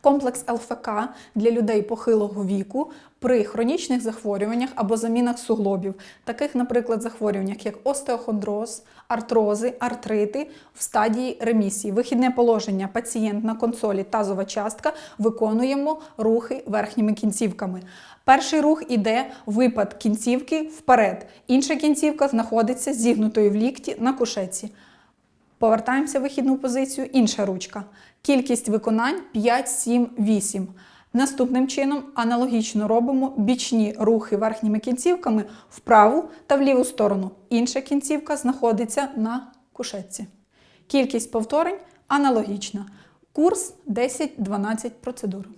Комплекс ЛФК для людей похилого віку при хронічних захворюваннях або замінах суглобів, таких, наприклад, захворюваннях, як остеохондроз, артрози, артрити в стадії ремісії. Вихідне положення пацієнт на консолі тазова частка виконуємо рухи верхніми кінцівками. Перший рух іде випад кінцівки вперед. Інша кінцівка знаходиться зігнутою в лікті на кушеці. Повертаємося в вихідну позицію, інша ручка. Кількість виконань 5, 7, 8. Наступним чином аналогічно робимо бічні рухи верхніми кінцівками в праву та в ліву сторону. Інша кінцівка знаходиться на кушетці. Кількість повторень аналогічна. Курс 10-12 процедур.